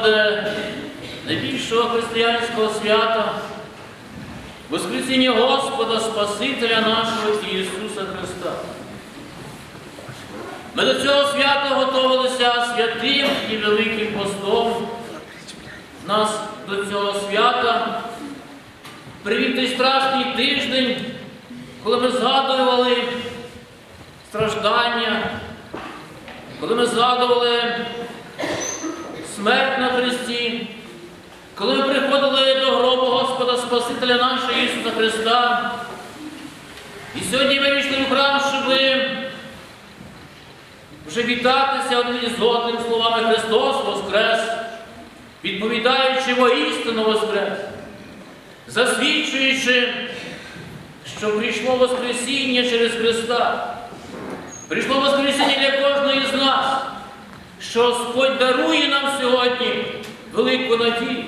храм найбільшого християнського свята, Воскресіння Господа, Спасителя нашого Ісуса Христа. Ми до цього свята готувалися святим і великим постом. Нас до цього свята привів той страшний тиждень, коли ми згадували страждання, коли ми згадували смерть на Христі, коли ми приходили до гробу Господа Спасителя нашого Ісуса Христа. І сьогодні ми вийшли в храм, щоб вже вітатися один із одним словами Христос Воскрес, відповідаючи воістину Воскрес, засвідчуючи, що прийшло Воскресіння через Христа. Прийшло Воскресіння для кожного з нас, що Господь дарує нам сьогодні велику надію,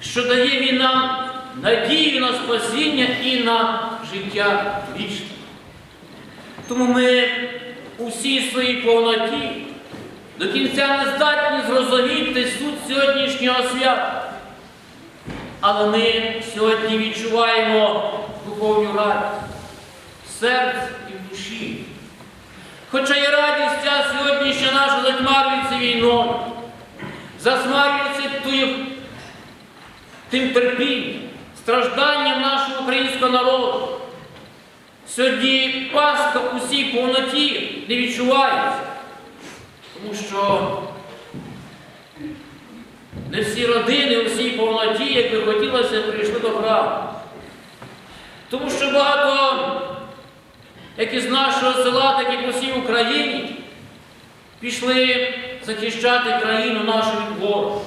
що дає Він нам надію на спасіння і на життя вічне. Тому ми у всій своїй повноті до кінця не здатні зрозуміти суть сьогоднішнього свята. Але ми сьогодні відчуваємо духовну радість в серці і в душі. Хоча і радість ця сьогоднішня наша затьмарюється війною, засмарюється тим, терпінням, стражданням нашого українського народу. Сьогодні Пасха у всій повноті не відчувається, тому що не всі родини у всій повноті, як би хотілося, прийшли до храму. Тому що багато, як із нашого села, так і по всій Україні, пішли захищати країну нашу від ворога.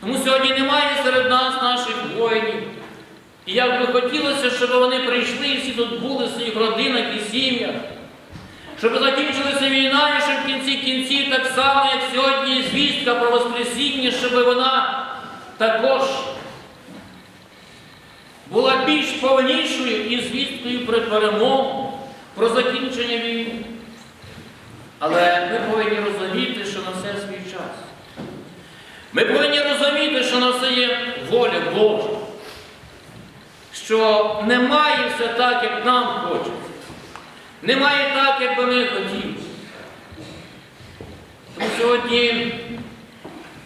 Тому сьогодні немає серед нас наших воїнів. І як би хотілося, щоб вони прийшли і всі тут були в своїх родинах і сім'ях, щоб закінчилася війна, і щоб в кінці кінців, так само, як сьогодні звістка про Воскресіння, щоб вона також була більш повнішою і звісткою про перемогу, про закінчення війни. Але ми повинні розуміти, що на все свій час. Ми повинні розуміти, що на все є воля Божа що немає все так, як нам хочеться. Немає так, як би ми хотіли. Тому сьогодні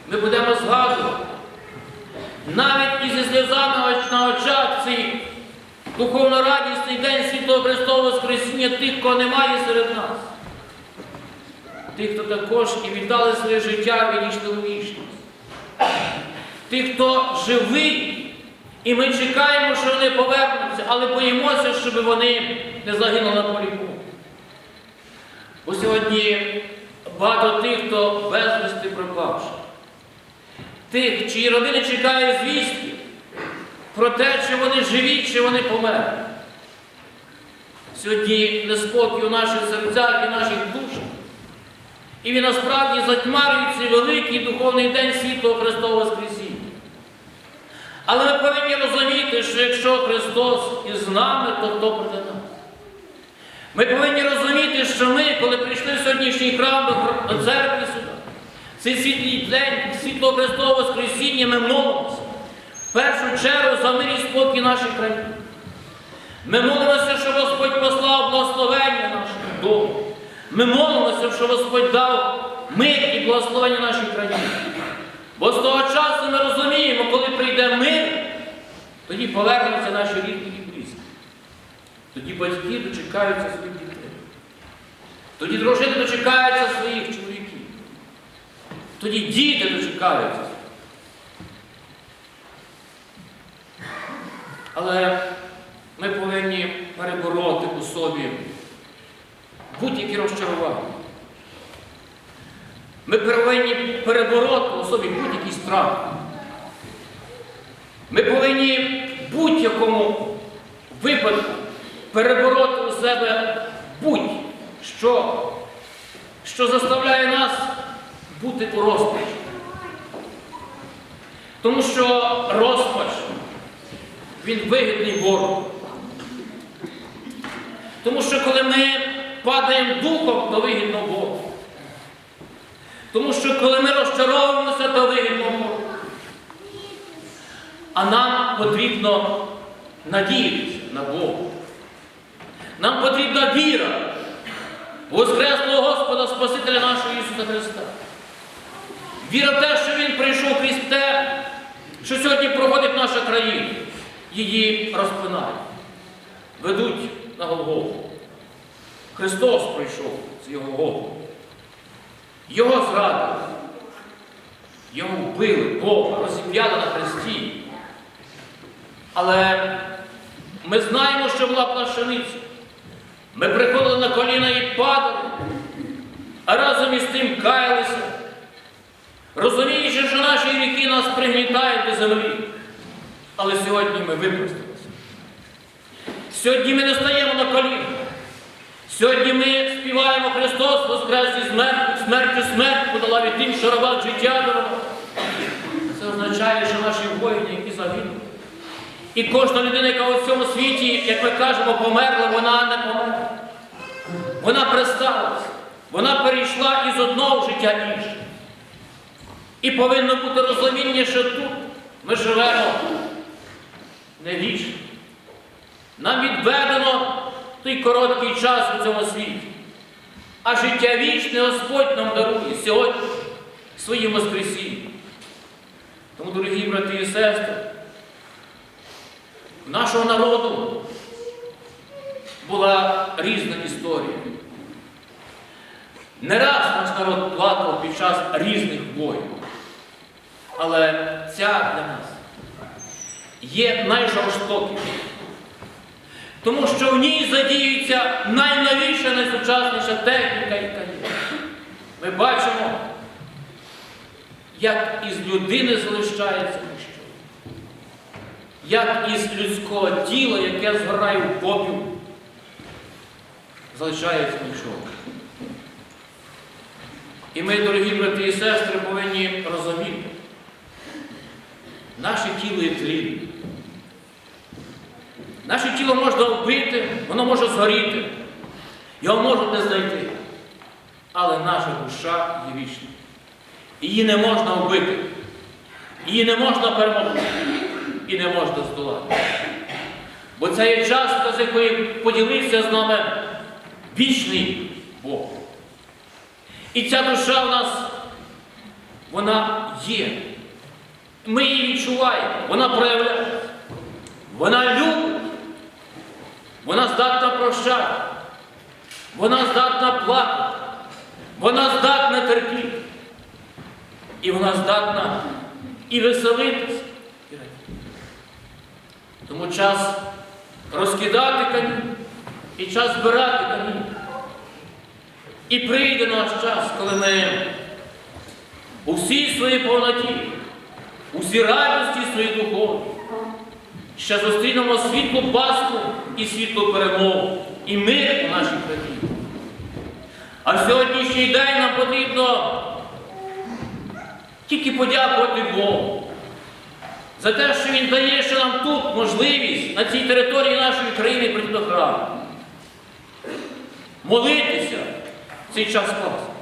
ми будемо згадувати, навіть із сльозами на очах цей духовно радісний день Святого Христового Воскресіння тих, кого немає серед нас. Тих, хто також і віддали своє життя і війшли у вічність. Тих, хто живий. І ми чекаємо, що вони повернуться, але боїмося, щоб вони не загинули на полі бою. Бо сьогодні багато тих, хто безвісти пропавши. Тих, чиї родини чекають звістки про те, чи вони живі, чи вони померли. Сьогодні неспокій у наших серцях і наших душах. І він насправді затьмарює цей великий духовний день світлого Христового Воскресіння. Але ми повинні розуміти, що якщо Христос із нами, то хто проти нас? Ми повинні розуміти, що ми, коли прийшли в сьогоднішній храм до церкви сюди, цей світлий день, світло Христового Воскресіння, ми молимося. В першу чергу за мир і спокій наших країн. Ми молимося, що Господь послав благословення нашому дому. Ми молимося, що Господь дав мир і благословення нашій країні. Бо з того часу ми розуміємо, коли прийде мир, тоді повернуться наші рідні і близькі. Тоді батьки дочекаються своїх дітей. Тоді дружини дочекаються своїх чоловіків. Тоді діти дочекаються. Але ми повинні перебороти у собі будь-які розчарування. Ми повинні перебороти у собі будь-який страх. Ми повинні в будь-якому випадку перебороти у себе будь-що, що заставляє нас бути у розпачі. Тому що розпач, він вигідний ворогу. Тому що коли ми падаємо духом, то вигідно Богу. Тому що коли ми розчаровуємося, то вигідно Богу. А нам потрібно надіятися на Бога. Нам потрібна віра Воскреслого Господа Спасителя нашого Ісуса Христа. Віра в те, що Він прийшов крізь те, що сьогодні проходить наша країна. Її розпинають, ведуть на Голгофу. Христос прийшов з його голову. Його зрадили. Його вбили, Бога, розіп'яли на хресті. Але ми знаємо, що була плащаниця. Ми приходили на коліна і падали, а разом із тим каялися, розуміючи, що наші ріки нас пригнітають до землі. Але сьогодні ми випростилися. Сьогодні ми не стаємо на коліна. Сьогодні ми співаємо Христос Воскрес із смертю, смертю смерть подала від тим, що рабав життя дарував. Це означає, що наші воїни, які загинули. І кожна людина, яка у цьому світі, як ми кажемо, померла, вона не померла. Вона присталася. Вона перейшла із одного життя інше. І повинно бути розуміння, що тут ми живемо не вічно. Нам відведено той короткий час у цьому світі. А життя вічне Господь нам дарує сьогодні своїм Воскресінням. Тому, дорогі брати і сестри, в нашого народу була різна історія. Не раз наш народ плакав під час різних воїн. Але ця для нас є найжорстокішою. Тому що в ній задіюється найновіша, найсучасніша техніка і кар'єра. Ми бачимо, як із людини залишається ніщо. Як із людського тіла, яке згорає в попіл, залишається нічого. І ми, дорогі брати і сестри, повинні розуміти, наше тіло є тлінне. Наше тіло можна вбити, воно може згоріти, його можуть не знайти. Але наша душа є вічна. Її не можна вбити, її не можна перемогти і не можна здолати. Бо це є частка, з якої поділився з нами вічний Бог. І ця душа в нас, вона є. Ми її відчуваємо, вона проявляється. Вона любить, вона здатна прощати, вона здатна плакати, вона здатна терпіти. І вона здатна і радіти. Тому час розкидати камінь і час збирати камінь. І прийде наш час, коли ми у всій своїй повноті, у всій радості своїй духові, ще зустрінемо світлу Пасху і світлу перемогу, і мир у нашій країні. А в сьогоднішній день нам потрібно тільки подякувати Богу за те, що Він дає ще нам тут можливість на цій території нашої країни прийти до храму. Молитися в цей час Пасхи.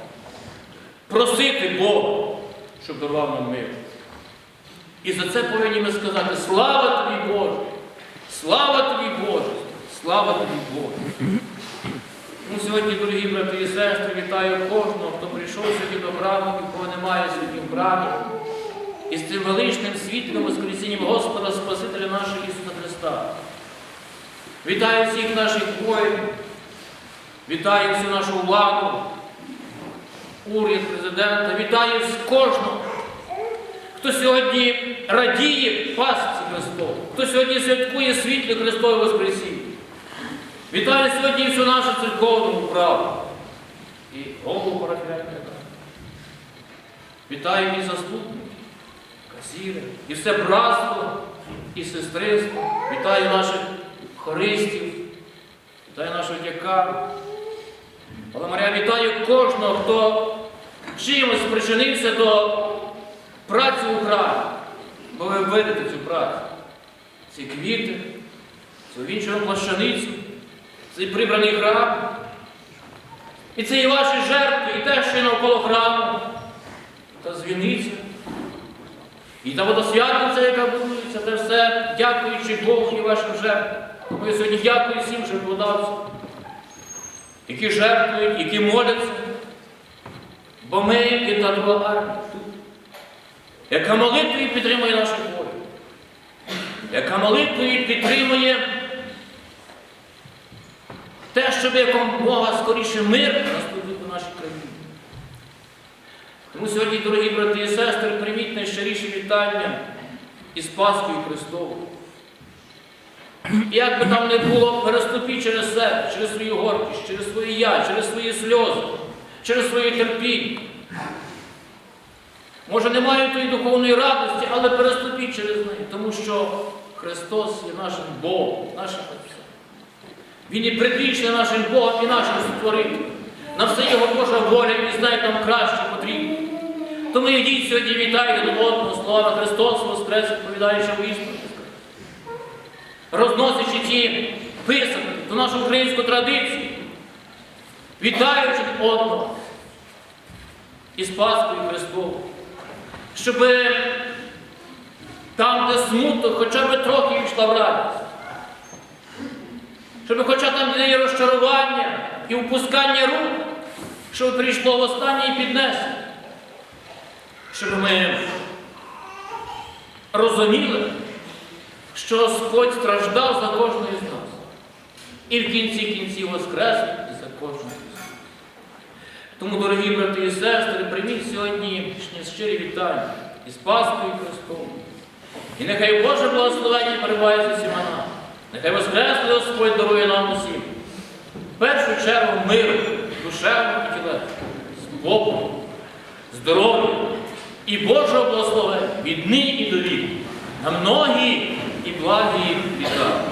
Просити Бога, щоб дарував нам мир. І за це повинні ми сказати слава тобі, Боже! Слава тобі, Боже! Слава тобі, Боже! Ну, сьогодні, дорогі брати і сестри, вітаю кожного, хто прийшов сьогодні до храму і кого немає сьогодні в храмі. із цим величним світлим Воскресінням Господа Спасителя нашого Ісуса Христа. Вітаю всіх наших воїнів, вітаю всю нашу владу, уряд президента, вітаю з кожного, хто сьогодні радіє Пасці Христову, хто сьогодні святкує світлі Христове Воскресіння. Вітаю сьогодні всю нашу церковну правду і голову ради. Вітаю і заступників, касіри, і все братство, і сестриство. Вітаю наших хористів, вітаю нашого дяка. Але Марія, вітаю кожного, хто чимось причинився до праці у храмі, бо ви видите цю працю. Ці квіти, цю вінчену плащаницю, цей прибраний храм. І це і ваші жертви, і те, що навколо храму, та дзвіниця, і та водосвятниця, яка будується, це все, дякуючи Богу і вашим жертвам. Тому я сьогодні дякую всім жертводавцям, які жертвують, які моляться. Бо ми і та друга армія яка молитвою підтримує нашу волю, яка молитвою підтримує те, щоб якомога скоріше мир наступив у нашій країні. Тому сьогодні, дорогі брати і сестри, прийміть найщиріші вітання із Пасхою Христовою. Як би там не було, переступіть через себе, через свою гордість, через своє я, через свої сльози, через своє терпіння. Може, немає тої духовної радості, але переступіть через неї, тому що Христос є нашим Богом, нашим Отцем. Він і предвічний нашим Богом і нашим Створителем. На все Його Божа воля і знає нам краще потрібно. Тому йдіть сьогодні, вітайте до одного слова Христос Воскрес, відповідаючи в істину. Розносячи ті писанки, ту нашу українську традицію, вітаючи одного із Пасхою Христовою, щоб там, де смуток, хоча б трохи йшла в радість. Щоб хоча там де є розчарування і впускання рук, щоб прийшло в останнє і піднесення. Щоб ми розуміли, що Господь страждав за кожного із нас. І в кінці кінців воскрес за кожного. Тому, дорогі брати і сестри, прийміть сьогоднішнє щирі вітання із Пасхою Христовою. І нехай Боже благословення перебуває з усіма нами. Нехай Воскреслий Господь дарує нам усім. В першу чергу миру, душевного і тілесного, спокою, здоров'я і Божого благословення від нині і до віку, на многі і благі літа.